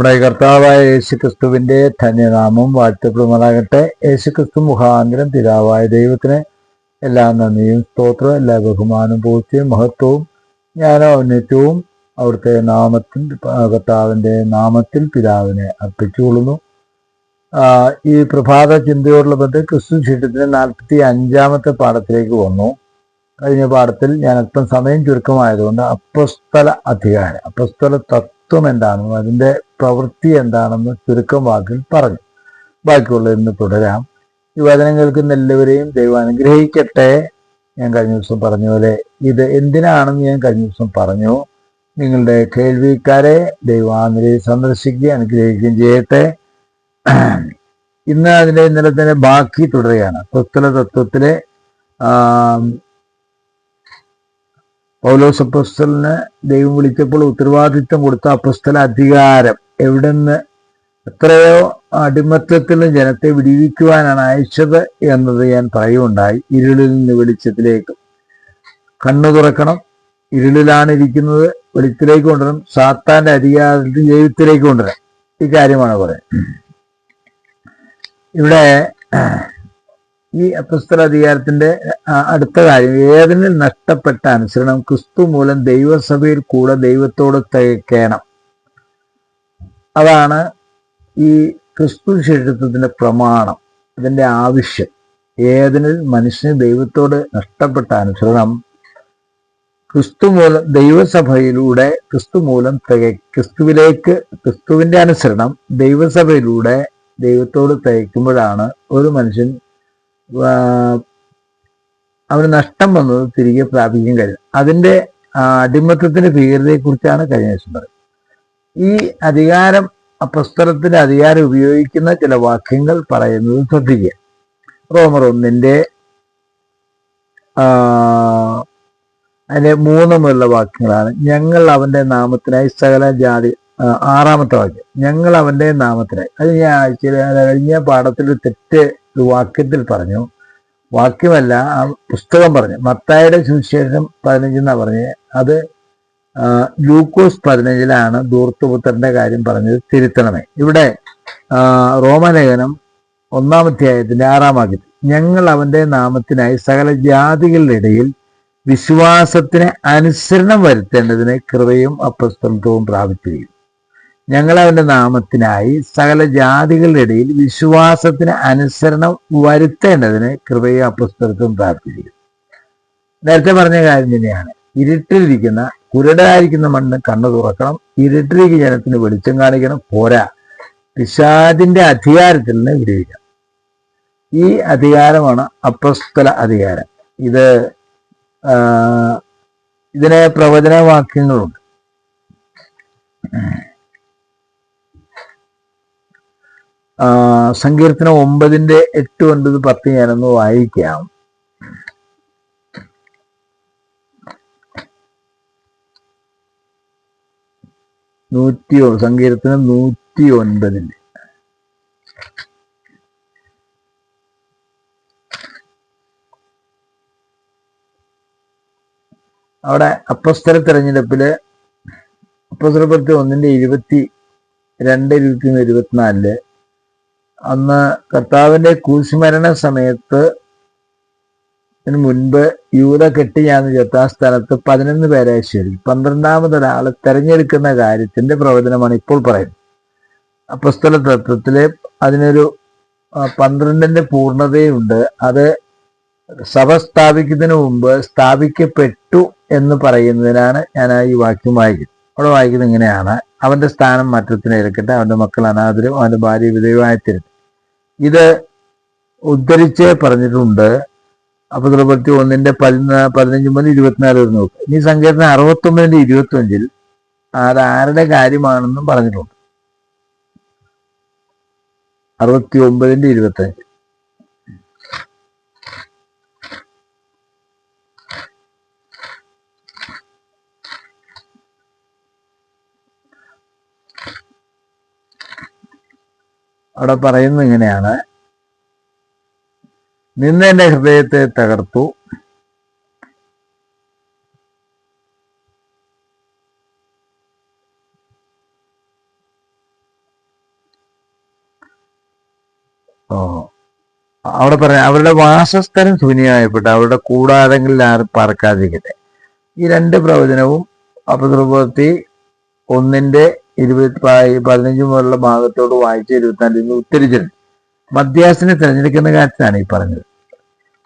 നമ്മുടെ കർത്താവായ യേശുക്രിസ്തുവിന്റെ ധന്യനാമം വാഴ്ത്തപ്പെടുമാറാകട്ടെ. യേശുക്രിസ്തു മുഖാന്തരം പിതാവായ ദൈവത്തിന് എല്ലാ നന്ദിയും സ്തോത്രവും എല്ലാ ബഹുമാനവും പൂർത്തിയും മഹത്വവും ജ്ഞാനവും ഔന്നത്യവും അവിടുത്തെ നാമത്തിൽ കർത്താവിന്റെ നാമത്തിൽ പിതാവിനെ അർപ്പിച്ചുകൊള്ളുന്നു. ഈ പ്രഭാത ചിന്തയോടുള്ള ബന്ധം ക്രിസ്തു ചീട്ടത്തിന്റെ നാൽപ്പത്തി അഞ്ചാമത്തെ പാഠത്തിലേക്ക് വന്നു. കഴിഞ്ഞ പാഠത്തിൽ ഞാൻ അല്പം സമയം ചുരുക്കമായതുകൊണ്ട് അപ്പസ്തല അധികാരം അപ്പസ്തല തത്വം എന്താണെന്നും അതിന്റെ പ്രവൃത്തി എന്താണെന്ന് ചുരുക്കം വാക്കിൽ പറഞ്ഞു. ബാക്കിയുള്ള ഇന്ന് തുടരാം. ഈ വചനം കേൾക്കുന്ന എല്ലാവരെയും ദൈവം അനുഗ്രഹിക്കട്ടെ. ഞാൻ കഴിഞ്ഞ ദിവസം പറഞ്ഞ പോലെ ഇത് എന്തിനാണെന്ന് ഞാൻ കഴിഞ്ഞ ദിവസം പറഞ്ഞു. നിങ്ങളുടെ കേൾവിക്കാരെ ദൈവാന്തരെ സന്ദർശിക്കുകയും അനുഗ്രഹിക്കുകയും ചെയ്യട്ടെ. ഇന്ന് അതിന്റെ ഇന്നലെ തന്നെ ബാക്കി തുടരുകയാണ്. തൊത്തല തത്വത്തിലെ പൗലോസ് അപ്പസ്തലിന് ദൈവം വിളിച്ചപ്പോൾ ഉത്തരവാദിത്വം കൊടുത്ത അപ്പസ്തല അധികാരം എവിടുന്ന് എത്രയോ അടിമത്തത്തിൽ ജനത്തെ വിടിവിക്കുവാനാണ് അയച്ചത് എന്നത് ഞാൻ പറയുണ്ടായി ഇരുളിൽ നിന്ന് വെളിച്ചത്തിലേക്ക്. കണ്ണു തുറക്കണം. ഇരുളിലാണ് ഇരിക്കുന്നത്. വെളിച്ചത്തിലേക്ക് കൊണ്ടുവരണം. സാത്താന്റെ അധികാരത്തിൽ ജീവിതത്തിലേക്ക് കൊണ്ടുവരാം ഈ കാര്യമാണ് പറയുന്നത്. ഇവിടെ ഈ അപ്പസ്തല അധികാരത്തിന്റെ അടുത്ത കാര്യം. ഏതിനിൽ നഷ്ടപ്പെട്ട അനുസരണം? ക്രിസ്തു മൂലം ദൈവസഭയിൽ കൂടെ ദൈവത്തോട് തികയ്ക്കണം അതാണ് ഈ ക്രിസ്തു ശിഷ്യത്വത്തിന്റെ പ്രമാണം അതിന്റെ ആവശ്യം. ഏതിനിൽ മനുഷ്യന് ദൈവത്തോട് നഷ്ടപ്പെട്ട അനുസരണം? ക്രിസ്തു മൂലം ദൈവസഭയിലൂടെ ക്രിസ്തു മൂലം ക്രിസ്തുവിലേക്ക് ക്രിസ്തുവിന്റെ അനുസരണം ദൈവസഭയിലൂടെ ദൈവത്തോട് തയ്ക്കുമ്പോഴാണ് ഒരു മനുഷ്യൻ അവന് നഷ്ടം വന്നത് തിരികെ പ്രാപിക്കാൻ കഴിയും അതിന്റെ അടിമത്തത്തിന്റെ ഭീകരതയെ കുറിച്ചാണ് കഴിഞ്ഞ ദിവസം പറയുന്നത് ഈ അധികാരം അപ്രസ്തരത്തിന്റെ അധികാരം ഉപയോഗിക്കുന്ന ചില വാക്യങ്ങൾ പറയുന്നത് ശ്രദ്ധിക്കുക. റോമർ ഒന്നിന്റെ ആ, അതിലെ മൂന്ന് മുതലുള്ള വാക്യങ്ങളാണ്. ഞങ്ങൾ അവന്റെ നാമത്തിനായി സകല ജാതി ആറാമത്തെ വാക്യം. ഞങ്ങൾ അവന്റെ നാമത്തിനായി. അത് ഞാൻ ആഴ്ചയിൽ കഴിഞ്ഞ പാഠത്തിൽ തെറ്റ് വാക്യത്തിൽ പറഞ്ഞു. വാക്യമല്ല ആ പുസ്തകം പറഞ്ഞു മത്തായുടെ സുവിശേഷം പതിനഞ്ചെന്നാ പറഞ്ഞത് അത് ലൂക്കോസ് പതിനഞ്ചിലാണ് ദൂർത്തുപുത്രന്റെ കാര്യം പറഞ്ഞത് തിരുത്തണമേ. ഇവിടെ റോമലേഖനം ഒന്നാമധ്യായത്തിന്റെ ആറാം വാക്യത്തിൽ ഞങ്ങൾ അവന്റെ നാമത്തിനായി സകല ജാതികളുടെ ഇടയിൽ വിശ്വാസത്തിന് അനുസരണം വരുത്തേണ്ടതിന് കൃപയും അപ്രസ്തത്വവും പ്രാപിച്ചിരിക്കും ഞങ്ങൾ അവന്റെ നാമത്തിനായി സകല ജാതികളുടെ ഇടയിൽ വിശ്വാസത്തിന് അനുസരണം വരുത്തേണ്ടതിന് കൃപയും അപ്പുസ്തകത്തും പ്രാർത്ഥിക്കുന്നു. നേരത്തെ പറഞ്ഞ കാര്യം തന്നെയാണ്. ഇരുട്ടിലിരിക്കുന്ന കുരുടായിരിക്കുന്ന മണ്ണ് കണ്ണു തുറക്കണം ഇരുട്ടിലേക്ക് ജനത്തിന് വെളിച്ചം കാണിക്കണം പോരാ. പിശാദിന്റെ അധികാരത്തിൽ നിന്ന് വിടുവിക്കണം ഈ അധികാരമാണ് അപ്രസ്തല അധികാരം. ഇത് ഇതിനെ പ്രവചനവാക്യങ്ങളുണ്ട്. ആ, സങ്കീർത്തനം ഒമ്പതിന്റെ എട്ട് ഒൻപത് പത്ത് ഞാനൊന്ന് വായിക്കാം. നൂറ്റി സങ്കീർത്തനം നൂറ്റി ഒൻപതിന്റെ. അവിടെ അപ്പസ്തല തെരഞ്ഞെടുപ്പിൽ അപ്പസ്തലപ്പത്തി ഒന്നിന്റെ ഇരുപത്തി രണ്ട് ഇരുപത്തി ഇരുപത്തിനാലിൽ അന്ന് കർത്താവിന്റെ കൂശുമരണ സമയത്ത് മുൻപ് യൂത കെട്ടിയാന്ന് ചേർത്ത ആ സ്ഥലത്ത് പതിനൊന്ന് പേരെ ശരി. പന്ത്രണ്ടാമത് ഒരാളെ തെരഞ്ഞെടുക്കുന്ന കാര്യത്തിന്റെ പ്രവചനമാണ് ഇപ്പോൾ പറയുന്നത്. അപ്പസ്തല തത്വത്തിൽ അതിനൊരു പന്ത്രണ്ടിന്റെ പൂർണതയുണ്ട്. അത് സഭ സ്ഥാപിക്കുന്നതിന് മുമ്പ് സ്ഥാപിക്കപ്പെട്ടു എന്ന് പറയുന്നതിനാണ് ഞാൻ ആ ഈ വാക്യം വായിക്കുന്നത്. അവിടെ വായിക്കുന്നത് ഇങ്ങനെയാണ്. അവന്റെ സ്ഥാനം മറ്റത്തിന് ഇരക്കട്ടെ അവന്റെ മക്കൾ അനാഥരും അവന്റെ ഭാര്യ വിധേയമായിത്തരും ഇത് ഉദ്ധരിച്ച് പറഞ്ഞിട്ടുണ്ട്. അപ്പത്തി ഒന്നിന്റെ പതിനാ പതിനഞ്ച് മുതൽ ഇരുപത്തിനാല് വരെ നോക്കുക ഇനി സങ്കീർത്തനം അറുപത്തൊമ്പതിന്റെ ഇരുപത്തി അഞ്ചിൽ അത് ആരുടെ കാര്യമാണെന്നും പറഞ്ഞിട്ടുണ്ട്. അറുപത്തി ഒമ്പതിന്റെ ഇരുപത്തി അവിടെ പറയുന്നത് ഇങ്ങനെയാണ്. നിന്നെന്റെ ഹൃദയത്തെ തകർത്തു. ഓ. അവിടെ പറയാം അവരുടെ വാസസ്ഥലം ശൂന്യമായപ്പെട്ട. അവരുടെ കൂടാരങ്ങളിൽ ആർ പറക്കാതിരിക്കട്ടെ ഈ രണ്ട് പ്രവചനവും അപദ്രവത്തി ഒന്നിന്റെ ഇരുപത്തി പതിനഞ്ച് മുതലുള്ള ഭാഗത്തോട് വായിച്ച് ഇരുപത്തിനാലിൽ നിന്ന് ഉത്തരിച്ചിട്ടുണ്ട്. മധ്യാസിനെ തിരഞ്ഞെടുക്കുന്ന കാര്യത്തിലാണ് ഈ പറഞ്ഞത്.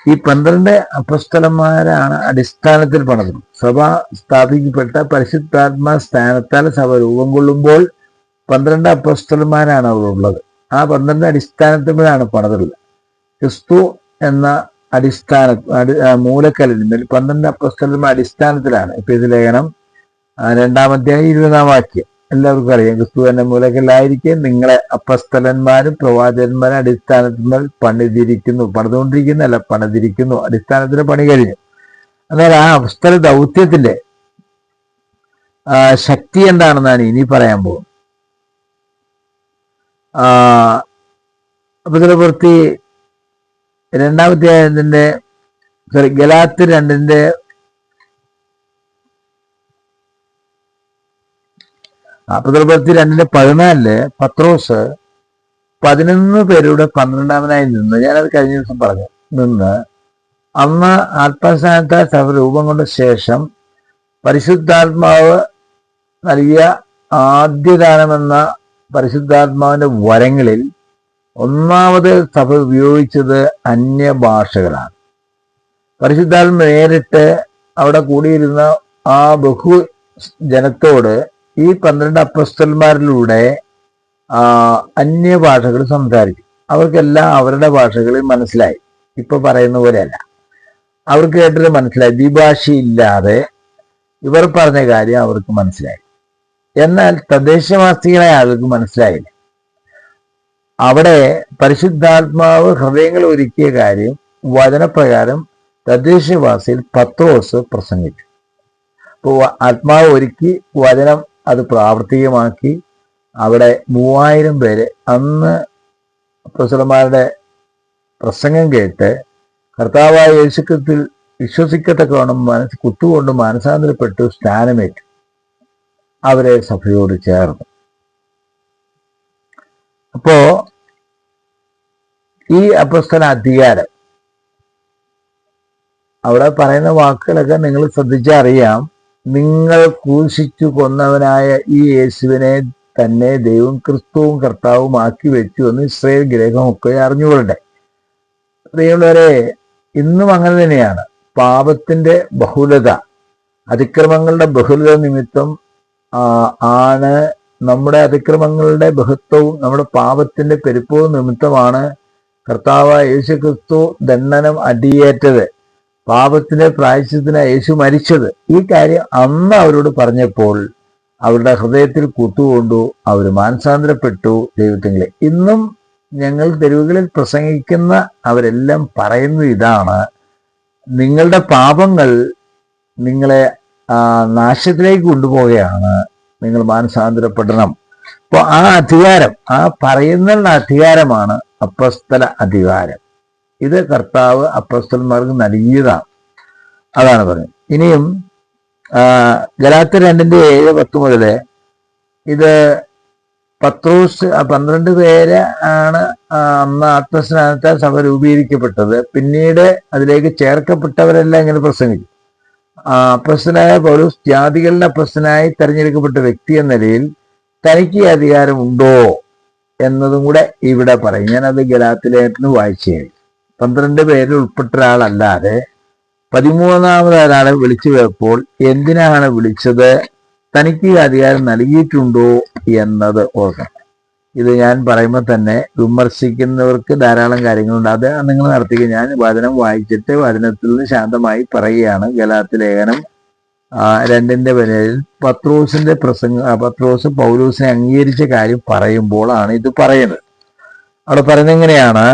ഈ പന്ത്രണ്ട് അപസ്ഥലന്മാരാണ് അടിസ്ഥാനത്തിൽ പണിതത്. സഭ സ്ഥാപിക്കപ്പെട്ട പരിശുദ്ധാത്മാ സ്ഥാനത്താൽ സഭ രൂപം കൊള്ളുമ്പോൾ പന്ത്രണ്ട് അപസ്ഥലന്മാരാണ് അവിടെ ഉള്ളത്. ആ പന്ത്രണ്ട് അടിസ്ഥാനത്തിലാണ് പണിതുള്ളത് ക്രിസ്തു എന്ന അടിസ്ഥാന മൂലക്കല്ലിന്മേൽ പന്ത്രണ്ട് അപസ്ഥലന്മാർ അടിസ്ഥാനത്തിലാണ്. ഇപ്പൊ ഇത് ലേഖനം ആ, രണ്ടാമധ്യായം ഇരുപതാം വാക്യം. എല്ലാവർക്കും അറിയാം. ക്രിസ്തു എന്ന മൂലക്കല്ലായിരിക്കെ നിങ്ങളെ അപ്പസ്തലന്മാരും പ്രവാചകന്മാരും അടിസ്ഥാനത്തിന്മേൽ പണിതിരിക്കുന്നു. പണിതുകൊണ്ടിരിക്കുന്നല്ല പണിതിരിക്കുന്നു. അടിസ്ഥാനത്തിന് പണി കഴിഞ്ഞു. എന്നാൽ ആ അപ്പസ്തല ദൗത്യത്തിന്റെ ശക്തി എന്താണെന്നാണ് ഇനി പറയാൻ പോകുന്നത് ആ അപ്പസ്തലപ്രവൃത്തി രണ്ടാമത്തെ അതിന്റെ സോറി ഗലാത്ത് രണ്ടിന്റെ അപ്പസ്തലപ്രവൃത്തി രണ്ടിന്റെ പതിനാലിൽ പത്രോസ് പതിനൊന്ന് പേരുടെ പന്ത്രണ്ടാമനായി നിന്ന് ഞാനത് കഴിഞ്ഞ ദിവസം പറഞ്ഞു നിന്ന്. അന്ന് ആത്മസ്ഥാനത്താൽ സഭ രൂപം കൊണ്ട ശേഷം പരിശുദ്ധാത്മാവ് നൽകിയ ആദ്യദാനമെന്ന പരിശുദ്ധാത്മാവിന്റെ വരങ്ങളിൽ ഒന്നാമത് സഭ ഉപയോഗിച്ചത് അന്യഭാഷകളാണ്. പരിശുദ്ധാത്മ നേരിട്ട് അവിടെ കൂടിയിരുന്ന ആ ബഹു ജനത്തോട് ഈ പന്ത്രണ്ട് അപ്പസ്തന്മാരിലൂടെ ആ അന്യഭാഷകൾ സംസാരിക്കും. അവർക്കെല്ലാം അവരുടെ ഭാഷകളിൽ മനസ്സിലായി. ഇപ്പൊ പറയുന്ന പോലെയല്ല. അവർക്ക് കേട്ടത് മനസ്സിലായി. ദ്വിഭാഷയില്ലാതെ ഇവർ പറഞ്ഞ കാര്യം അവർക്ക് മനസ്സിലായി. എന്നാൽ തദ്ദേശവാസികളെ ആൾക്ക് മനസ്സിലായില്ല. അവിടെ പരിശുദ്ധാത്മാവ് ഹൃദയങ്ങൾ ഒരുക്കിയ കാര്യം വചനപ്രകാരം തദ്ദേശവാസിയിൽ പത്രോസ് പ്രസംഗിച്ചു. അപ്പോൾ ആത്മാവ് ഒരുക്കി വചനം അത് പ്രാവർത്തികമാക്കി അവിടെ മൂവായിരം പേര് അന്ന് പ്രസിഡന്മാരുടെ പ്രസംഗം കേട്ട് കർത്താവായ യേശുക്കത്തിൽ വിശ്വസിക്കത്തക്കവണ്ണം മനസ്സ് കുത്തുകൊണ്ട് മാനസാന്തരപ്പെട്ടു സ്ഥാനമേറ്റു അവരെ സഭയോട് ചേർന്നു. അപ്പോ ഈ അപ്പസ്തല അധികാരം അവിടെ പറയുന്ന വാക്കുകളൊക്കെ നിങ്ങൾ ശ്രദ്ധിച്ചറിയാം. നിങ്ങൾ ക്രൂശിച്ചു കൊന്നവനായ ഈ യേശുവിനെ തന്നെ ദൈവം ക്രിസ്തുവും കർത്താവും ആക്കി വെച്ചു എന്ന് ഇസ്രയേൽ ഗ്രഹമൊക്കെ അറിഞ്ഞുകൊള്ളട്ടെ. ദൈവമുള്ളവരെ ഇന്നും അങ്ങനെ തന്നെയാണ്. പാപത്തിന്റെ ബഹുലത അതിക്രമങ്ങളുടെ ബഹുലത നിമിത്തം ആണ് നമ്മുടെ അതിക്രമങ്ങളുടെ ബഹുത്വവും നമ്മുടെ പാപത്തിന്റെ പെരുപ്പവും നിമിത്തമാണ് കർത്താവ് യേശു ക്രിസ്തു ദണ്ഡനം അടിയേറ്റത്. പാപത്തിന്റെ പ്രായശ്ചിത്തിന് യേശു മരിച്ചത്. ഈ കാര്യം അന്ന് അവരോട് പറഞ്ഞപ്പോൾ അവരുടെ ഹൃദയത്തിൽ കുത്തുകൊണ്ടു അവർ മാനസാന്തരപ്പെട്ടു ദൈവത്തിങ്ങളെ ഇന്നും ഞങ്ങൾ തെരുവുകളിൽ പ്രസംഗിക്കുന്ന അവരെല്ലാം പറയുന്നത് ഇതാണ്. നിങ്ങളുടെ പാപങ്ങൾ നിങ്ങളെ നാശത്തിലേക്ക് കൊണ്ടുപോവുകയാണ്. നിങ്ങൾ മാനസാന്തരപ്പെടണം. അപ്പോൾ ആ അധികാരം ആ പറയുന്ന അധികാരമാണ് അപ്പസ്തല അധികാരം. ഇത് കർത്താവ് അപ്പസ്തന്മാർക്ക് നൽകിയതാണ്. അതാണ് പറഞ്ഞത്. ഇനിയും ഗലാത്ത രണ്ടിന്റെ ഏഴ് പത്ത് മുതൽ ഇത് പത്രോസ് പന്ത്രണ്ട് പേര് ആണ് അന്ന് ആത്മസ്നാനത്താൽ സഭ രൂപീകരിക്കപ്പെട്ടത്. പിന്നീട് അതിലേക്ക് ചേർക്കപ്പെട്ടവരെല്ലാം ഇങ്ങനെ പ്രസംഗിച്ചു. ആ, അപ്പസ്തനായ പൗലോസ് ജാതികളുടെ അപ്രസ്തനായി തെരഞ്ഞെടുക്കപ്പെട്ട വ്യക്തി എന്ന നിലയിൽ തനിക്ക് അധികാരമുണ്ടോ എന്നതും കൂടെ ഇവിടെ പറയും. ഞാനത് ഗലാത്തിലേറ്റിന് വായിച്ചു പന്ത്രണ്ട് പേരിൽ ഉൾപ്പെട്ട ഒരാളല്ലാതെ പതിമൂന്നാമത് ഒരാളെ വിളിച്ചു വെപ്പോൾ എന്തിനാണ് വിളിച്ചത്? തനിക്ക് ഈ അധികാരം നൽകിയിട്ടുണ്ടോ എന്നത് ഓർക്കണം. ഇത് ഞാൻ പറയുമ്പോൾ തന്നെ വിമർശിക്കുന്നവർക്ക് ധാരാളം കാര്യങ്ങളുണ്ട്. അത് നിങ്ങൾ നടത്തിക്കുക ഞാൻ വചനം വായിച്ചിട്ട് വചനത്തിൽ നിന്ന് ശാന്തമായി പറയുകയാണ്. ഗലാത്തി ലേഖനം രണ്ടിന്റെ പേരിൽ പത്രോസിന്റെ പ്രസംഗ പത്രോസ് പൗലൂസിനെ അംഗീകരിച്ച കാര്യം പറയുമ്പോഴാണ് ഇത് പറയുന്നത്. അവിടെ പറയുന്നത് എങ്ങനെയാണ്?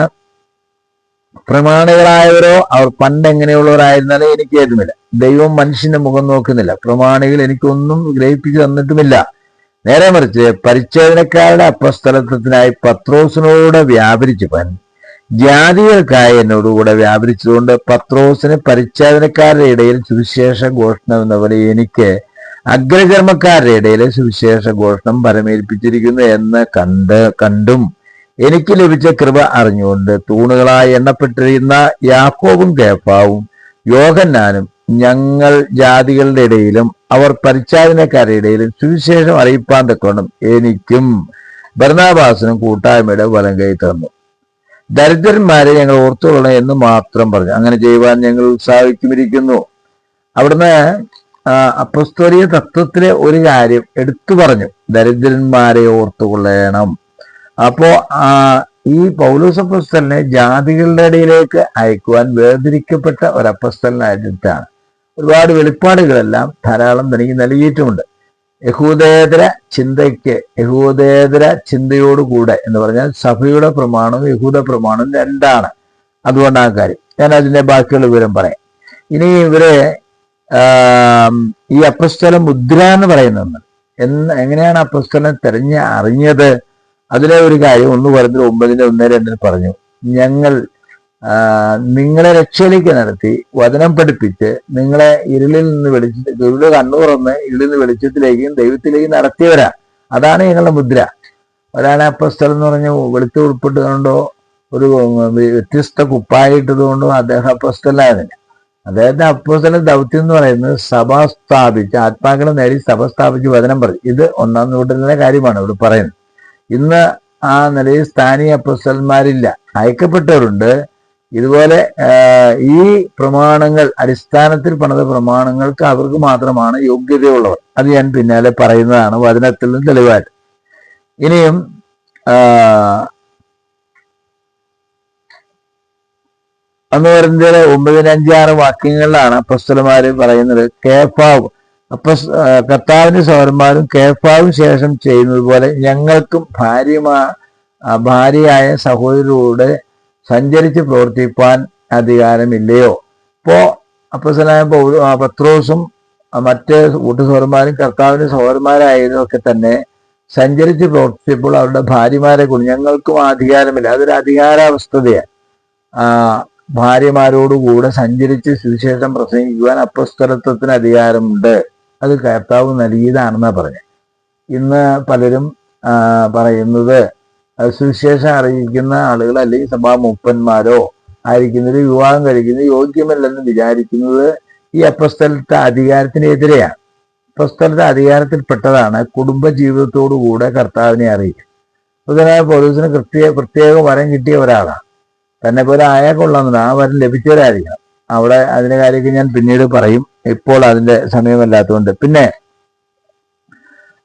പ്രമാണികളായവരോ അവർ പണ്ട് എങ്ങനെയുള്ളവരായിരുന്നാലേ എനിക്ക് ഏതുമില്ല ദൈവം മനുഷ്യന്റെ മുഖം നോക്കുന്നില്ല. പ്രമാണികൾ എനിക്കൊന്നും ഗ്രഹിപ്പിച്ചു തന്നിട്ടുമില്ല. നേരെ മറിച്ച് പരിച്ഛേദനക്കാരുടെ അപ്പസ്ഥലത്വത്തിനായി പത്രോസിനോട് വ്യാപരിച്ചവൻ ജാതികൾക്കായി എന്നോടുകൂടെ വ്യാപരിച്ചതുകൊണ്ട് പത്രോസിന് പരിച്ഛേദനക്കാരുടെ ഇടയിൽ സുവിശേഷ ഘോഷണം എന്ന പോലെ എനിക്ക് അഗ്രകർമ്മക്കാരുടെ ഇടയിൽ സുവിശേഷ ഘോഷണം പരമേൽപ്പിച്ചിരിക്കുന്നു എന്ന് കണ്ട് കണ്ടും എനിക്ക് ലഭിച്ച കൃപ അറിഞ്ഞുകൊണ്ട് തൂണുകളായി എണ്ണപ്പെട്ടിരുന്ന യാക്കോബും കേഫാവും യോഹന്നാനും ഞങ്ങൾ ജാതികളുടെ ഇടയിലും അവർ പരിച്ചാരനക്കാരുടെ ഇടയിലും സുവിശേഷം അറിയിപ്പാൻ തക്കണം എനിക്കും ഭരണാഭാസനും കൂട്ടായ്മയുടെ വലം കൈ തന്നു. ദരിദ്രന്മാരെ ഞങ്ങൾ ഓർത്തുകൊള്ളണം എന്ന് മാത്രം പറഞ്ഞു. അങ്ങനെ ചെയ്യുവാൻ ഞങ്ങൾ ഉത്സാഹിക്കുമിരിക്കുന്നു. അവിടുന്ന് ആ, തത്വത്തിലെ ഒരു കാര്യം എടുത്തു പറഞ്ഞു. ദരിദ്രന്മാരെ ഓർത്തുകൊള്ളണം. അപ്പോ ആ ഈ പൗലോസ് അപ്പസ്തലിനെ ജാതികളുടെ ഇടയിലേക്ക് അയക്കുവാൻ വേർതിരിക്കപ്പെട്ട ഒരു അപ്പസ്തലിനായിട്ടാണ് ഒരുപാട് വെളിപ്പാടുകളെല്ലാം ധാരാളം തനിക്ക് നൽകിയിട്ടുമുണ്ട് യഹൂദേതര ചിന്തയ്ക്ക് യഹൂദേതര ചിന്തയോടുകൂടെ എന്ന് പറഞ്ഞാൽ സഭയുടെ പ്രമാണവും യഹൂദ പ്രമാണവും രണ്ടാണ്. അതുകൊണ്ടാണ് കാര്യം. ഞാൻ അതിന്റെ ബാക്കിയുള്ള വിവരം പറയാം. ഇനി ഇവരെ ഈ അപ്പസ്തല മുദ്ര എന്ന് പറയുന്നത് എന്ന് എങ്ങനെയാണ് അപ്പസ്തലനെ തെരഞ്ഞ് അറിഞ്ഞത്? അതിലെ ഒരു കാര്യം ഒന്ന് പറഞ്ഞത് ഒമ്പതിന്റെ ഒന്ന് രണ്ടിന് പറഞ്ഞു. ഞങ്ങൾ നിങ്ങളെ രക്ഷയിലേക്ക് നടത്തി വചനം പഠിപ്പിച്ച് നിങ്ങളെ ഇരുളിൽ നിന്ന് വെളിച്ച ഇരുൾ കണ്ണൂറന്ന് ഇരുളിൽ നിന്ന് വെളിച്ചത്തിലേക്കും ദൈവത്തിലേക്കും നടത്തിയവരാ. അതാണ് ഞങ്ങളുടെ മുദ്ര. ഒരാളെ അപ്പസ്തലം എന്ന് പറഞ്ഞു വെളുത്ത് ഉൾപ്പെട്ടതുകൊണ്ടോ ഒരു വ്യത്യസ്ത കുപ്പായിട്ടതുകൊണ്ടോ അദ്ദേഹം അപ്പസ്തലായിരുന്നില്ല അദ്ദേഹത്തിന്റെ അപ്പോസ്തല ദൗത്യം എന്ന് പറയുന്നത് സഭ സ്ഥാപിച്ച് ആത്മാക്കളെ നേടി സഭ സ്ഥാപിച്ച് വചനം പറഞ്ഞു. ഇത് ഒന്നാം നൂറ്റാണ്ടിലെ കാര്യമാണ് ഇവിടെ പറയുന്നത്. ഇന്ന് ആ നിലയിൽ സ്ഥാനീയ അപ്പസ്തലന്മാരില്ല അയക്കപ്പെട്ടവരുണ്ട്. ഇതുപോലെ ഈ പ്രമാണങ്ങൾ അടിസ്ഥാനത്തിൽ പണിത പ്രമാണങ്ങൾക്ക് അവർക്ക് മാത്രമാണ് യോഗ്യതയുള്ളവർ അത് ഞാൻ പിന്നാലെ പറയുന്നതാണ് വചനത്തിൽ നിന്ന് തെളിവായിട്ട്. ഇനിയും അന്ന് പറഞ്ഞ ഒമ്പതിനഞ്ചാറ് വാക്യങ്ങളിലാണ് അപ്പസ്തലന്മാര് പറയുന്നത്. കേഫാവ് അപ്പസ് ആ, കർത്താവിന്റെ സൗരന്മാരും കേഫാവും ശേഷം ചെയ്യുന്നത് പോലെ ഞങ്ങൾക്കും ഭാര്യമാ ഭാര്യയായ സഹോദരരോട് സഞ്ചരിച്ച് പ്രവർത്തിപ്പാൻ അധികാരമില്ലയോ? ഇപ്പോ അപ്പസ്തലനായ പൗലോ- പത്രോസും മറ്റ് കൂട്ടുസഹോദരന്മാരും കർത്താവിന്റെ സഹോദരന്മാരായതൊക്കെ തന്നെ സഞ്ചരിച്ച് പ്രവർത്തിച്ചപ്പോൾ അവരുടെ ഭാര്യമാരെ കൊണ്ട് ഞങ്ങൾക്കും അധികാരമില്ല. അതൊരു അധികാരാവസ്ഥതയാണ്. ആ ഭാര്യമാരോടുകൂടെ സഞ്ചരിച്ച് സുവിശേഷം പ്രസംഗിക്കുവാൻ അപ്പസ്തലത്വത്തിന് അധികാരമുണ്ട്. അത് കർത്താവ് നൽകിയതാണെന്നാണ് പറഞ്ഞത് ഇന്ന് പലരും പറയുന്നത് സുവിശേഷം അറിയിക്കുന്ന ആളുകൾ അല്ലെങ്കിൽ സഭാ മൂപ്പന്മാരോ ആയിരിക്കുന്നത് വിവാഹം കഴിക്കുന്നത് യോഗ്യമല്ലെന്ന് വിചാരിക്കുന്നത് ഈ അപ്പസ്ഥലത്തെ അധികാരത്തിനെതിരെയാണ്. അപ്പസ്ഥലത്തെ അധികാരത്തിൽപ്പെട്ടതാണ് കുടുംബ ജീവിതത്തോടുകൂടെ കർത്താവിനെ അറിയിക്കുക. ബുധനായ പോലീസിന് കൃത്യ പ്രത്യേക വരം കിട്ടിയ ഒരാളാണ്. തന്നെ പോലെ ആയാൽ കൊള്ളാമെന്നുണ്ട് ആ വരം ലഭിച്ചവരായിരിക്കണം. അവിടെ അതിന്റെ കാര്യമൊക്കെ ഞാൻ പിന്നീട് പറയും. ഇപ്പോൾ അതിന്റെ സമയമല്ലാത്തതുകൊണ്ട്. പിന്നെ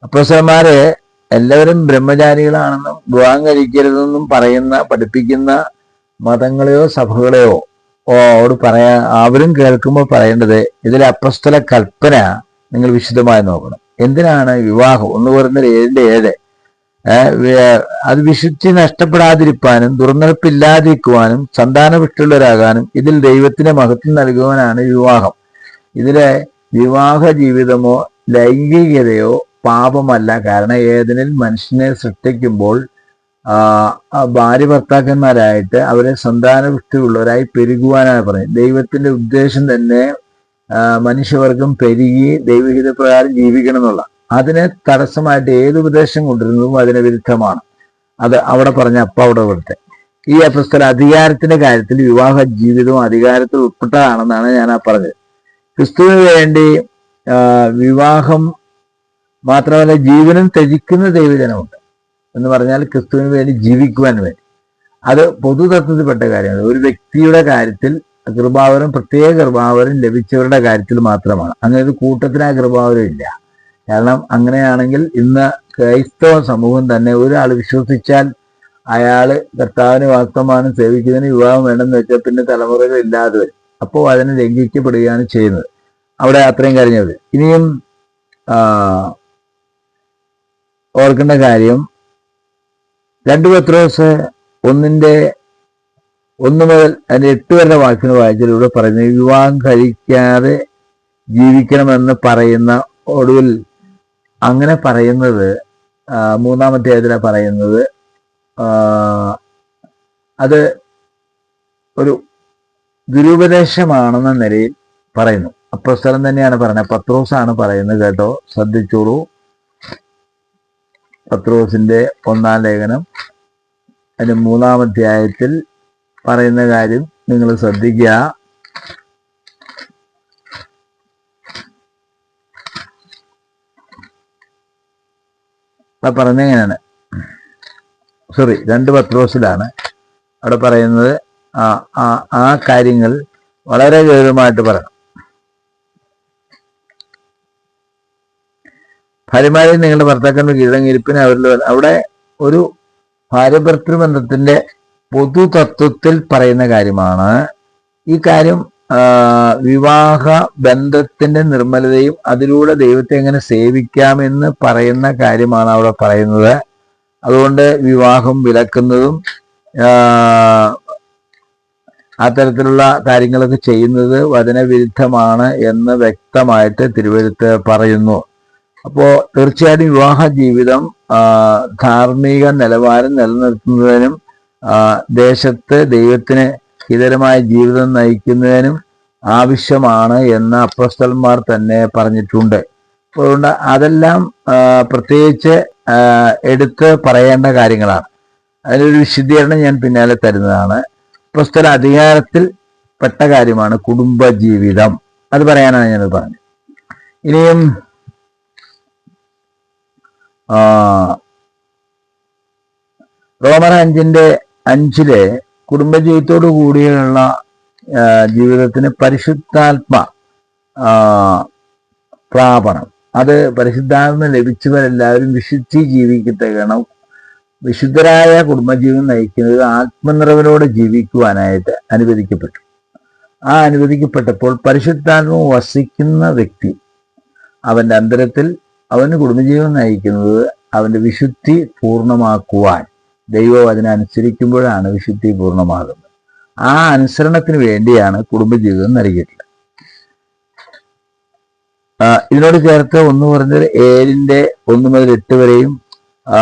അപ്പസന്മാര് എല്ലാവരും ബ്രഹ്മചാരികളാണെന്നും വിവാഹം കഴിക്കരുതെന്നും പറയുന്ന പഠിപ്പിക്കുന്ന മതങ്ങളെയോ സഭകളെയോ ഓട് പറയാ അവരും കേൾക്കുമ്പോൾ പറയേണ്ടത് ഇതിലെ അപ്രസ്ഥല കൽപ്പന നിങ്ങൾ വിശദമായി നോക്കണം. എന്തിനാണ് വിവാഹം? ഒന്ന് പറയുന്നത് ഏഴിന്റെ ഏഴ്. അത് വിശുദ്ധി നഷ്ടപ്പെടാതിരിക്കാനും ദുർനടപ്പില്ലാതിരിക്കുവാനും സന്താനപുഷ്ടിയുള്ളവരാകാനും ഇതിൽ ദൈവത്തിന് മഹത്വം നൽകുവാനാണ് വിവാഹം. ഇതിലെ വിവാഹ ജീവിതമോ ലൈംഗികതയോ പാപമല്ല. കാരണം ഏതിനിൽ മനുഷ്യനെ സൃഷ്ടിക്കുമ്പോൾ ഭാര്യ ഭർത്താക്കന്മാരായിട്ട് അവരെ സന്താനപുഷ്ടിയുള്ളവരായി പെരുകുവാനാണ് പറയുന്നത്. ദൈവത്തിന്റെ ഉദ്ദേശം തന്നെ മനുഷ്യവർഗം പെരുകി ദൈവഹിത പ്രകാരം ജീവിക്കണം എന്നുള്ള അതിനെ തടസ്സമായിട്ട് ഏത് ഉപദേശം കൊണ്ടിരുന്നതും അതിന് വിരുദ്ധമാണ്. അത് അവിടെ പറഞ്ഞ അപ്പ അവിടെ ഇവിടുത്തെ ഈ അപ്പസ്തല അധികാരത്തിന്റെ കാര്യത്തിൽ വിവാഹ ജീവിതവും അധികാരത്തിൽ ഉൾപ്പെട്ടതാണെന്നാണ് ഞാൻ ആ പറഞ്ഞത്. ക്രിസ്തുവിന് വേണ്ടി വിവാഹം മാത്രമല്ല ജീവനും ത്യജിക്കുന്ന ദൈവജനമുണ്ട് എന്ന് പറഞ്ഞാൽ ക്രിസ്തുവിന് വേണ്ടി ജീവിക്കുവാൻ വേണ്ടി. അത് പൊതുതത്വത്തിൽപ്പെട്ട കാര്യമാണ്. ഒരു വ്യക്തിയുടെ കാര്യത്തിൽ കൃപാവരം പ്രത്യേക കൃപാവരം ലഭിച്ചവരുടെ കാര്യത്തിൽ മാത്രമാണ്. അങ്ങനെ ഒരു കൂട്ടത്തിന് ആ കൃപാവരം ഇല്ല. കാരണം അങ്ങനെയാണെങ്കിൽ ഇന്ന് ക്രൈസ്തവ സമൂഹം തന്നെ ഒരാൾ വിശ്വസിച്ചാൽ അയാൾ കർത്താവിന് വാക്തമാനം സേവിക്കുന്നതിന് വിവാഹം വേണമെന്ന് വെച്ചാൽ പിന്നെ തലമുറകൾ ഇല്ലാതെ വരും. അപ്പോൾ അതിനെ ലംഘിക്കപ്പെടുകയാണ് ചെയ്യുന്നത്. അവിടെ അത്രയും കാര്യങ്ങൾ ഇനിയും ഓർക്കേണ്ട കാര്യം രണ്ട് പത്രോസ് ഒന്നിന്റെ ഒന്ന് മുതൽ അതിന്റെ എട്ട് വരെ വാക്കിന് വായിച്ചതിലൂടെ പറയുന്നത് വിവാഹം കഴിക്കാതെ ജീവിക്കണമെന്ന് പറയുന്ന ഒടുവിൽ അങ്ങനെ പറയുന്നത് മൂന്നാമത്തെ അതിലാണ് പറയുന്നത് അത് ഒരു ദുരുപദേശമാണെന്ന നിലയിൽ പറയുന്നു. അപ്രസ്ഥലം തന്നെയാണ് പറയുന്നത്. പത്രോസാണ് പറയുന്നത് കേട്ടോ. ശ്രദ്ധിച്ചോളൂ. പത്രോസിന്റെ ഒന്നാം ലേഖനം അതിന്റെ മൂന്നാം അധ്യായത്തിൽ പറയുന്ന കാര്യം നിങ്ങൾ ശ്രദ്ധിക്കുക. പറഞ്ഞെങ്ങനെയാണ് സോറി രണ്ട് പത്രോസിലാണ് അവിടെ പറയുന്നത്. ആ കാര്യങ്ങൾ വളരെ ഗൗരവമായിട്ട് പറയണം. ഭാര്യമാരെ നിങ്ങളുടെ ഭർത്താക്കന്മാർ കീഴടങ്ങിയിരിപ്പിന് അവരിൽ അവിടെ ഒരു ഭാര്യഭർത്തൃബന്ധത്തിന്റെ പൊതു തത്വത്തിൽ പറയുന്ന കാര്യമാണ്. ഈ കാര്യം വിവാഹ ബന്ധത്തിന്റെ നിർമ്മലതയും അതിലൂടെ ദൈവത്തെ എങ്ങനെ സേവിക്കാമെന്ന് പറയുന്ന കാര്യമാണ് അവിടെ പറയുന്നത്. അതുകൊണ്ട് വിവാഹം വിലക്കുന്നതും അത്തരത്തിലുള്ള കാര്യങ്ങളൊക്കെ ചെയ്യുന്നത് വചനവിരുദ്ധമാണ് എന്ന് വ്യക്തമായിട്ട് തിരുവരുത്ത് പറയുന്നു. അപ്പോ തീർച്ചയായിട്ടും വിവാഹ ജീവിതം ധാർമ്മിക നിലവാരം നിലനിർത്തുന്നതിനും ദേശത്ത് ദൈവത്തിന് ഹിതരമായ ജീവിതം നയിക്കുന്നതിനും ആവശ്യമാണ് എന്ന് അപ്പസ്തലന്മാർ തന്നെ പറഞ്ഞിട്ടുണ്ട്. അതുകൊണ്ട് അതെല്ലാം പ്രത്യേകിച്ച് എടുത്ത് പറയേണ്ട കാര്യങ്ങളാണ്. അതിനൊരു വിശദീകരണം ഞാൻ പിന്നാലെ തരുന്നതാണ്. അപ്പസ്തല അധികാരത്തിൽ പെട്ട കാര്യമാണ് കുടുംബജീവിതം. അത് പറയാനാണ് ഞാനത് പറഞ്ഞത്. ഇനിയും റോമർ അഞ്ചിന്റെ അഞ്ചിലെ കുടുംബജീവിതത്തോടു കൂടിയുള്ള ജീവിതത്തിന് പരിശുദ്ധാത്മ പ്രാപണം. അത് പരിശുദ്ധാത്മ ലഭിച്ചവരെല്ലാവരും വിശുദ്ധി ജീവിക്കത്തക്കണം വിശുദ്ധരായ കുടുംബജീവിതം നയിക്കുന്നത് ആത്മനിറവിനോട് ജീവിക്കുവാനായിട്ട് അനുവദിക്കപ്പെട്ടു. ആ അനുവദിക്കപ്പെട്ടപ്പോൾ പരിശുദ്ധാത്മ വസിക്കുന്ന വ്യക്തി അവന്റെ അന്തരത്തിൽ അവന് കുടുംബജീവിതം നയിക്കുന്നത് അവന്റെ വിശുദ്ധി പൂർണമാക്കുവാൻ ദൈവം അതിനനുസരിക്കുമ്പോഴാണ് വിശുദ്ധി പൂർണമാകുന്നത്. ആ അനുസരണത്തിന് വേണ്ടിയാണ് കുടുംബജീവിതം നൽകിയിട്ടുള്ളത്. ഇതിനോട് ചേർത്ത് ഒന്ന് പറഞ്ഞത് ഏഴിന്റെ ഒന്ന് മുതൽ എട്ട് വരെയും ആ,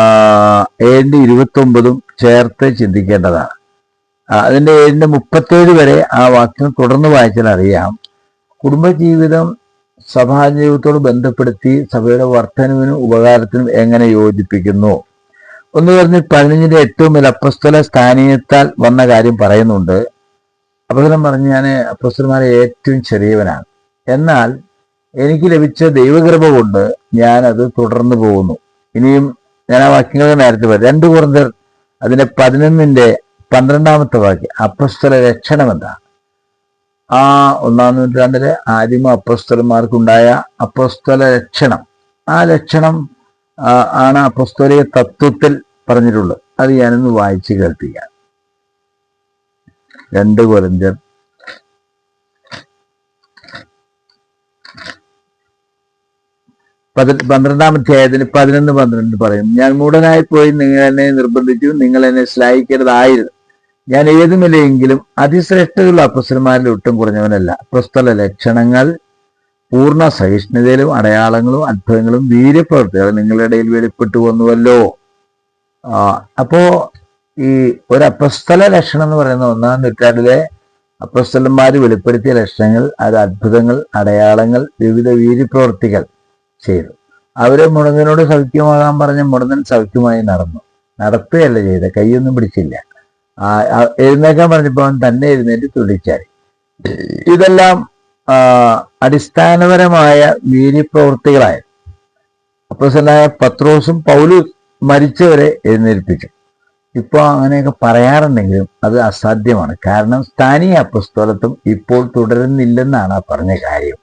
ഇരുപത്തൊമ്പതും ചേർത്ത് ചിന്തിക്കേണ്ടതാണ്. അതിന്റെ ഏഴിന്റെ മുപ്പത്തേഴ് വരെ ആ വാക്യം തുടർന്ന് വായിച്ചാൽ അറിയാം. കുടുംബജീവിതം സഭാജീവിതത്തോട് ബന്ധപ്പെടുത്തി സഭയുടെ വർധനവിനും ഉപകാരത്തിനും എങ്ങനെ യോജിപ്പിക്കുന്നു? ഒന്ന് പറഞ്ഞ് പതിനഞ്ചിന്റെ ഏറ്റവും വലിയ അപ്രസ്തല സ്ഥാനീയത്താൽ വന്ന കാര്യം പറയുന്നുണ്ട്. അപ്പസ്തലം പറഞ്ഞ് ഞാൻ അപ്രസ്തന്മാരെ ഏറ്റവും ചെറിയവനാണ്. എന്നാൽ എനിക്ക് ലഭിച്ച ദൈവകൃപ കൊണ്ട് ഞാനത് തുടർന്നു പോകുന്നു. ഇനിയും ഞാൻ ആ വാക്യങ്ങൾ നേരത്തെ പറയാം രണ്ട് കുറഞ്ഞർ അതിന്റെ പതിനൊന്നിന്റെ പന്ത്രണ്ടാമത്തെ വാക്യം അപ്പസ്തല ലക്ഷണം എന്താണ് ആ ഒന്നാം നൂറ്റാണ്ടിലെ ആദിമ അപ്പസ്തലന്മാർക്കുണ്ടായ അപ്പസ്തല ലക്ഷണം ആ ലക്ഷണം ആണ് അപ്പസ്തോലിക തത്വത്തിൽ പറഞ്ഞിട്ടുള്ളത്. അത് ഞാനൊന്ന് വായിച്ച് കേൾപ്പിക്കാം. രണ്ട് കൊരഞ്ചർ പന്ത്രണ്ടാം അധ്യായത്തിന് പതിനൊന്ന് പന്ത്രണ്ട് പറയും. ഞാൻ മൂടനായി പോയി നിങ്ങൾ എന്നെ നിർബന്ധിച്ചു നിങ്ങൾ എന്നെ ശ്ലാഹിക്കരുതായിരുന്നു ഞാൻ ഏതുമില്ലെങ്കിലും അതിശ്രേഷ്ഠതയുള്ള അപ്പസന്മാരിൽ ഒട്ടും കുറഞ്ഞവനല്ല. പ്രസ്തല ലക്ഷണങ്ങൾ പൂർണ സഹിഷ്ണുതയിലും അടയാളങ്ങളും അത്ഭുതങ്ങളും വീര്യപ്രവർത്തികൾ നിങ്ങളുടെ ഇടയിൽ വെളിപ്പെട്ടു വന്നുവല്ലോ. അപ്പോ ഈ ഒരു അപ്പസ്തല ലക്ഷണം എന്ന് പറയുന്ന ഒന്നാം നൂറ്റാണ്ടിലെ അപ്പസ്തലന്മാർ വെളിപ്പെടുത്തിയ ലക്ഷണങ്ങൾ അത് അത്ഭുതങ്ങൾ അടയാളങ്ങൾ വിവിധ വീര്യപ്രവൃത്തികൾ. ചെയ്തു. അവർ മുടങ്ങനോട് സൗഖ്യമാകാൻ പറഞ്ഞ മുടങ്ങൻ സൗഖ്യമായി നടന്നു. നടത്തുകയല്ല ചെയ്ത കൈയൊന്നും പിടിച്ചില്ല. എഴുന്നേക്കാൻ പറഞ്ഞപ്പോൾ അവൻ തന്നെ എഴുന്നേറ്റ് തുള്ളിച്ചാടി. ഇതെല്ലാം അടിസ്ഥാനപരമായ വീര്യപ്രവൃത്തികളായിരുന്നു അപ്പോസലായ പത്രോസും പൗലും മരിച്ചവരെ എഴുന്നേൽപ്പിച്ചു. ഇപ്പോൾ അങ്ങനെയൊക്കെ പറയാറുണ്ടെങ്കിലും അത് അസാധ്യമാണ്. കാരണം സ്ഥാനീയ അപ്പസ്തോലത്വം ഇപ്പോൾ തുടരുന്നില്ലെന്നാണ് പറഞ്ഞ കാര്യം.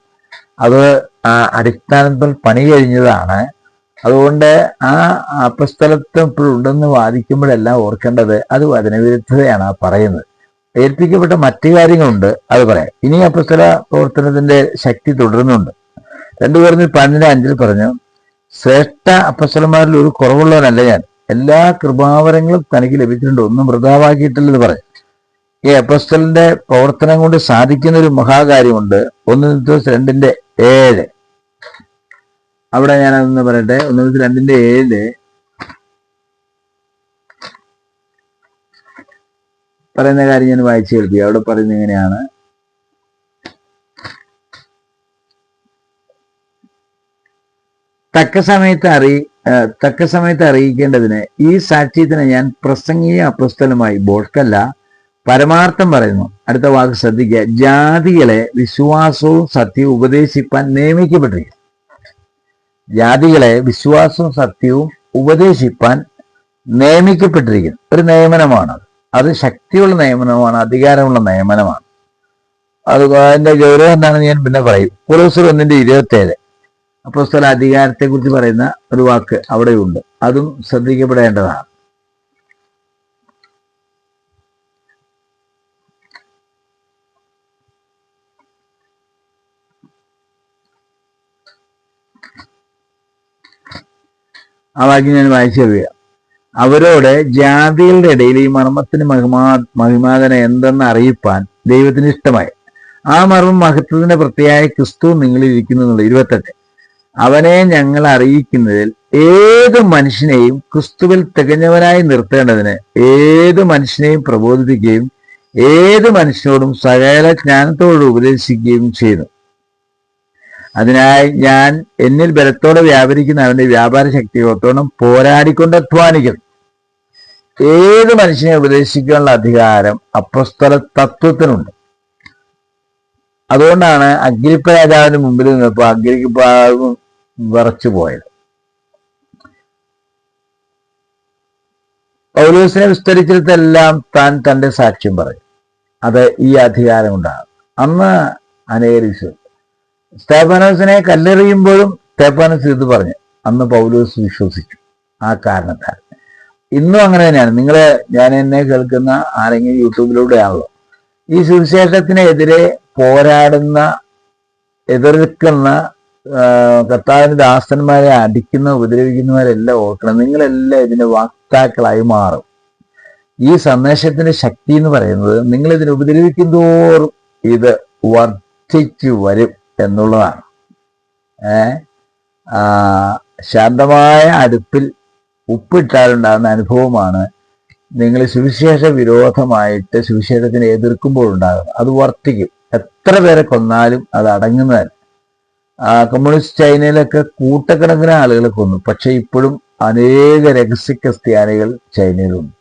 അത് ആ അടിസ്ഥാനത്തിൽ പണി കഴിഞ്ഞതാണ്. അതുകൊണ്ട് ആ അപ്പസ്തലത്വം ഇപ്പോഴുണ്ടെന്ന് വാദിക്കുമ്പോഴെല്ലാം ഓർക്കേണ്ടത് അത് വചനവിരുദ്ധതയാണ് ആ പറയുന്നത്. ഏൽപ്പിക്കപ്പെട്ട മറ്റു കാര്യങ്ങളുണ്ട് അത് പറയാം. ഇനി അപ്പസ്തല പ്രവർത്തനത്തിന്റെ ശക്തി തുടരുന്നുണ്ട്. രണ്ടു പറഞ്ഞ് പന്നിന്റെ അഞ്ചിൽ പറഞ്ഞു ശ്രേഷ്ഠ അപ്പസ്തലന്മാരിൽ ഒരു കുറവുള്ളവനല്ല ഞാൻ. എല്ലാ കൃപാവരങ്ങളും തനിക്ക് ലഭിച്ചിട്ടുണ്ട്. ഒന്നും വൃതാവാക്കിയിട്ടില്ലെന്ന് പറയാം. ഈ അപ്പസ്തലിന്റെ പ്രവർത്തനം കൊണ്ട് സാധിക്കുന്ന ഒരു മഹാകാര്യമുണ്ട്. ഒന്ന് ദിവസം രണ്ടിന്റെ ഏഴ്. അവിടെ ഞാൻ അതൊന്ന് പറയട്ടെ. ഒന്ന് ദിവസം രണ്ടിന്റെ ഏഴിൽ പറയുന്ന കാര്യം ഞാൻ വായിച്ചു കേൾപ്പിക്കും. അവിടെ പറയുന്നത് എങ്ങനെയാണ്? തക്ക സമയത്ത് അറി തക്ക സമയത്ത് അറിയിക്കേണ്ടതിന് ഈ സാക്ഷ്യത്തിന് ഞാൻ പ്രസംഗീയ അപ്രസ്തലമായി ബോൾക്കല്ല പരമാർത്ഥം പറയുന്നു. അടുത്ത വാക്ക് ശ്രദ്ധിക്കുക. ജാതികളെ വിശ്വാസവും സത്യവും ഉപദേശിപ്പാൻ നിയമിക്കപ്പെട്ടിരിക്കുന്നു. ജാതികളെ വിശ്വാസവും സത്യവും ഉപദേശിപ്പാൻ നിയമിക്കപ്പെട്ടിരിക്കുന്നു. ഒരു നിയമനമാണ് അത്. ശക്തിയുള്ള നിയമനമാണ് അധികാരമുള്ള നിയമനമാണ്. അത് അതിന്റെ ഗൗരവം എന്താണെന്ന് ഞാൻ പിന്നെ പറയും. പുറോസർ ഒന്നിന്റെ ഇരുപത്തേഴ്. അപ്പോസ്തല അധികാരത്തെ കുറിച്ച് പറയുന്ന ഒരു വാക്ക് അവിടെയുണ്ട്. അതും ശ്രദ്ധിക്കപ്പെടേണ്ടതാണ്. ആ വാക്യം ഞാൻ വായിച്ചു തരിക അവരോട് ജാതികളുടെ ഇടയിൽ ഈ മർമ്മത്തിന് മഹിമാ മഹിമാതന എന്തെന്ന് അറിയിപ്പാൻ ദൈവത്തിന് ഇഷ്ടമായി. ആ മർമ്മം മഹത്വത്തിന്റെ പ്രത്യേക ക്രിസ്തു നിങ്ങളിൽ ഇരിക്കുന്നു എന്നുള്ള ഇരുപത്തെട്ട്. അവനെ ഞങ്ങൾ അറിയിക്കുന്നതിൽ ഏത് മനുഷ്യനെയും ക്രിസ്തുവിൽ തികഞ്ഞവനായി നിർത്തേണ്ടതിന് ഏത് മനുഷ്യനെയും പ്രബോധിപ്പിക്കുകയും ഏത് മനുഷ്യനോടും സകല ജ്ഞാനത്തോട് ഉപദേശിക്കുകയും ചെയ്യുന്നു. അതിനായി ഞാൻ എന്നിൽ ബലത്തോടെ വ്യാപരിക്കുന്ന അവന്റെ വ്യാപാര ശക്തിയോത്തോളം പോരാടിക്കൊണ്ട് അധ്വാനിക്കുന്നു ഏത് മനുഷ്യനെ ഉപദേശിക്കാനുള്ള അധികാരം അപ്രസ്തല തത്വത്തിനുണ്ട്. അതുകൊണ്ടാണ് അഗ്രിപ്പ രാജാവിന് മുമ്പിൽ നിന്നപ്പോൾ അഗ്രിപ്പാവ് വിറച്ചു പോയത്. പൗലോസിനെ വിസ്തരിച്ചിടത്തെല്ലാം താൻ തന്റെ സാക്ഷ്യം പറയും. അത് ഈ അധികാരം കൊണ്ടാണ്. അന്ന് അനേരിച്ചു സ്തേഫാനോസിനെ കല്ലെറിയുമ്പോഴും സ്തേഫാനോസ് ഇത് പറഞ്ഞു. അന്ന് പൗലോസ് വിശ്വസിച്ചു. ആ കാരണത്താൽ. ഇന്നും അങ്ങനെ തന്നെയാണ്. നിങ്ങൾ ഞാൻ എന്നെ കേൾക്കുന്ന ആരെങ്കിലും യൂട്യൂബിലൂടെയാണല്ലോ. ഈ സുവിശേഷത്തിനെതിരെ പോരാടുന്ന എതിർക്കുന്ന കർത്താവിന് ദാസന്മാരെ അടിക്കുന്ന ഉപദ്രവിക്കുന്നവരെല്ലാം ഓർക്കണം. നിങ്ങളെല്ലാം ഇതിന്റെ വാക്താക്കളായി മാറും. ഈ സന്ദേശത്തിന്റെ ശക്തി എന്ന് പറയുന്നത് നിങ്ങൾ ഇതിനെ ഉപദ്രവിക്കും തോറും ഇത് വർദ്ധിച്ചു വരും. എന്നുള്ളതാണ്. ഏ? ശാന്തമായ അടുപ്പിൽ ഉപ്പിട്ടാലുണ്ടാകുന്ന അനുഭവമാണ് നിങ്ങൾ സുവിശേഷ വിരോധമായിട്ട് സുവിശേഷത്തിനെ എതിർക്കുമ്പോൾ ഉണ്ടാകും അത് വർത്തിക്കും. എത്ര പേരെ കൊന്നാലും അത് അടങ്ങുന്നതല്ല. കമ്മ്യൂണിസ്റ്റ് ചൈനയിലൊക്കെ കൂട്ടക്കണക്കിന് ആളുകൾ കൊന്നു. പക്ഷെ ഇപ്പോഴും അനേക രഹസ്യ ക്രിസ്ത്യാനികൾ ചൈനയിലുണ്ട്.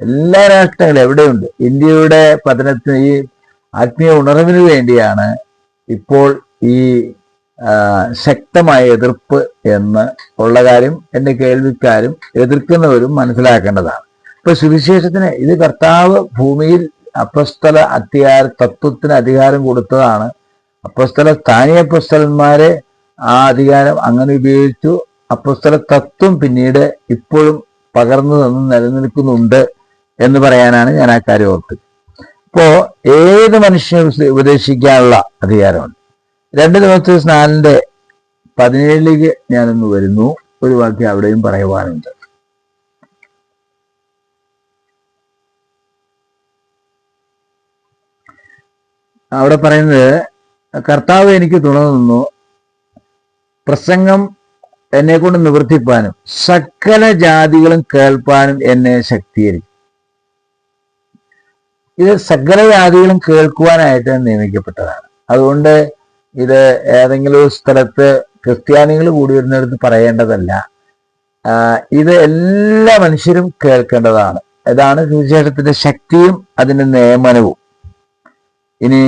എല്ലാ രാഷ്ട്രങ്ങളും എവിടെയുണ്ട്? ഇന്ത്യയുടെ പതനത്തിന് ഈ ആത്മീയ ഉണർവിന് വേണ്ടിയാണ് ഇപ്പോൾ ഈ ശക്തമായ എതിർപ്പ് എന്ന് ഉള്ള കാര്യം എന്റെ കേൾവിക്കാരും എതിർക്കുന്നവരും മനസ്സിലാക്കേണ്ടതാണ്. ഇപ്പൊ സുവിശേഷത്തിന് ഇത് കർത്താവ് ഭൂമിയിൽ അപ്പസ്തല അധികാര തത്വത്തിന് അധികാരം കൊടുത്തതാണ്. അപ്പസ്തല സ്ഥാനീയ അപ്പസ്തലന്മാരെ ആ അധികാരം അങ്ങനെ ഉപയോഗിച്ചു. അപ്പസ്തല തത്വം പിന്നീട് ഇപ്പോഴും പകർന്നു തന്ന് നിലനിൽക്കുന്നുണ്ട് എന്ന് പറയാനാണ് ഞാൻ ആ കാര്യം ഓർത്തത്. ഇപ്പോ ഏത് മനുഷ്യനും ഉപദേശിക്കാനുള്ള അധികാരമുണ്ട്. രണ്ട് ദിവസത്തെ സ്നാനിന്റെ പതിനേഴിലേക്ക് ഞാനൊന്ന് വരുന്നു. ഒരു വാക്യം അവിടെയും പറയുവാനുണ്ട്. അവിടെ പറയുന്നത് കർത്താവ് എനിക്ക് തുണ പ്രസംഗം എന്നെ കൊണ്ട് നിവർത്തിപ്പാനും സകല ജാതികളും കേൾപ്പാനും എന്നെ ശക്തീകരിക്കും. ഇത് സകല ജാതികളും കേൾക്കുവാനായിട്ട് നിയമിക്കപ്പെട്ടതാണ്. അതുകൊണ്ട് ഇത് ഏതെങ്കിലും ഒരു സ്ഥലത്ത് ക്രിസ്ത്യാനികൾ കൂടി വരുന്നിടത്ത് പറയേണ്ടതല്ല ഇത് എല്ലാ മനുഷ്യരും കേൾക്കേണ്ടതാണ്. ഇതാണ് സുവിശേഷത്തിന്റെ ശക്തിയും അതിന്റെ നിയമനവും. ഇനി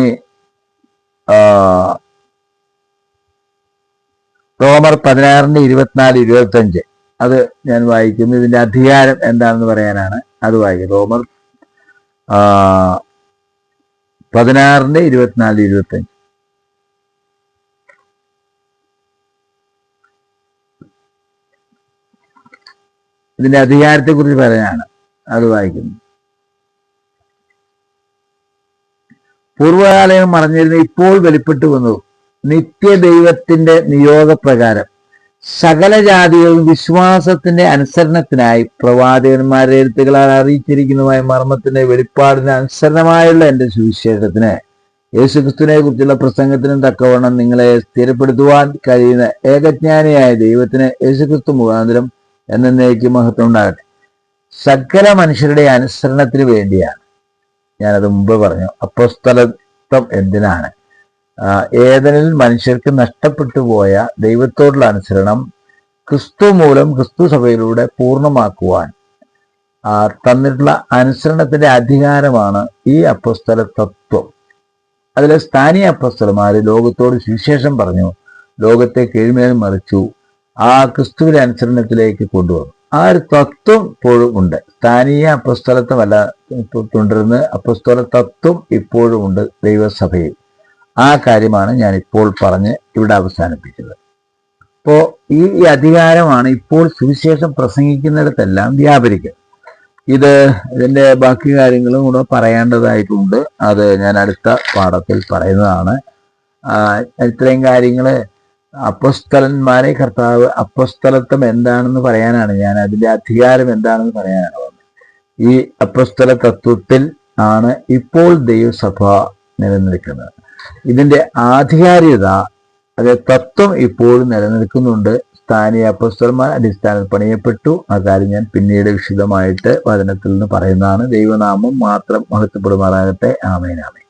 റോമർ പതിനാറിന്റെ ഇരുപത്തിനാല് ഇരുപത്തി അഞ്ച് അത് ഞാൻ വായിക്കുന്നു. ഇതിന്റെ അധികാരം എന്താണെന്ന് പറയാനാണ്. അത് വായിക്കും. റോമർ പതിനാറിന്റെ ഇരുപത്തിനാല് ഇരുപത്തി അഞ്ച് ഇതിന്റെ അധികാരത്തെ കുറിച്ച് പറയാനാണ് അത് വായിക്കുന്നു പൂർവകാലയം മറഞ്ഞിരുന്ന ഇപ്പോൾ വെളിപ്പെട്ടു വന്നു നിത്യദൈവത്തിന്റെ നിയോഗപ്രകാരം. സകല ജാതികളും വിശ്വാസത്തിന്റെ അനുസരണത്തിനായി പ്രവാചകന്മാരുടെ എഴുത്തുകളാൽ അറിയിച്ചിരിക്കുന്നതുമായ മർമ്മത്തിന്റെ വെളിപ്പാടിന് അനുസരണമായുള്ള എന്റെ സുവിശേഷത്തിന് യേശുക്രിസ്തുവിനെ കുറിച്ചുള്ള പ്രസംഗത്തിനും തക്കവണ്ണം നിങ്ങളെ സ്ഥിരപ്പെടുത്തുവാൻ കഴിയുന്ന ഏകജ്ഞാനിയായ ദൈവത്തിന് യേശുക്രിസ്തു മുഖാന്തരം എന്നേക്ക് മഹത്വം ഉണ്ടാകട്ടെ. സകല മനുഷ്യരുടെ അനുസരണത്തിന് വേണ്ടിയാണ്. ഞാനത് മുമ്പ് പറഞ്ഞു. അപ്പോസ്തലത്വം എന്തിനാണ്? ഏതനിൽ മനുഷ്യർക്ക് നഷ്ടപ്പെട്ടു പോയ ദൈവത്തോടുള്ള അനുസരണം ക്രിസ്തു മൂലം ക്രിസ്തു സഭയിലൂടെ പൂർണമാക്കുവാൻ തന്നിട്ടുള്ള അനുസരണത്തിന്റെ അധികാരമാണ് ഈ അപ്പസ്തല തത്വം. അതിലെ സ്ഥാനീയ അപ്പസ്തലമാര് ലോകത്തോട് സുവിശേഷം പറഞ്ഞു ലോകത്തെ കീഴ്മേൽ മറിച്ചു ആ ക്രിസ്തുവിന്റെ അനുസരണത്തിലേക്ക് കൊണ്ടുവന്നു. ആ ഒരു തത്വം ഇപ്പോഴും ഉണ്ട്. സ്ഥാനീയ അപ്പസ്തലത്വമല്ല തുടർന്ന് അപ്പസ്തല തത്വം ഇപ്പോഴും ഉണ്ട് ദൈവസഭയിൽ. ആ കാര്യമാണ് ഞാൻ ഇപ്പോൾ പറഞ്ഞ് ഇവിടെ അവസാനിപ്പിച്ചത് അപ്പോ ഈ അധികാരമാണ് ഇപ്പോൾ സുവിശേഷം പ്രസംഗിക്കുന്നിടത്തെല്ലാം വ്യാപരിക്കുന്നത്. ഇത് ഇതിന്റെ ബാക്കി കാര്യങ്ങളും കൂടെ പറയേണ്ടതായിട്ടുണ്ട്. അത് ഞാൻ അടുത്ത പാഠത്തിൽ പറയുന്നതാണ്. ഇത്രയും കാര്യങ്ങൾ അപ്പസ്തലന്മാരെ കർത്താവ് അപ്പസ്തലത്വം എന്താണെന്ന് പറയാനാണ്. ഞാൻ അതിന്റെ അധികാരം എന്താണെന്ന് പറയാനാണ് ഈ അപ്പസ്തല തത്വത്തിൽ ആണ് ഇപ്പോൾ ദൈവസഭ നിലനിൽക്കുന്നത്. ഇതിന്റെ ആധികാരികത അതായത് തത്വം ഇപ്പോഴും നിലനിൽക്കുന്നുണ്ട്. സ്ഥാനീയ അപ്പസ്തലന്മാർ അടിസ്ഥാനത്തിൽ പണിയപ്പെട്ടു. ആ കാര്യം ഞാൻ പിന്നീട് വിശദമായിട്ട് വചനത്തിൽ നിന്ന് പറയുന്നതാണ്. ദൈവനാമം മാത്രം മഹത്വപ്പെടുമാറാകട്ടെ. ആമേനാമേ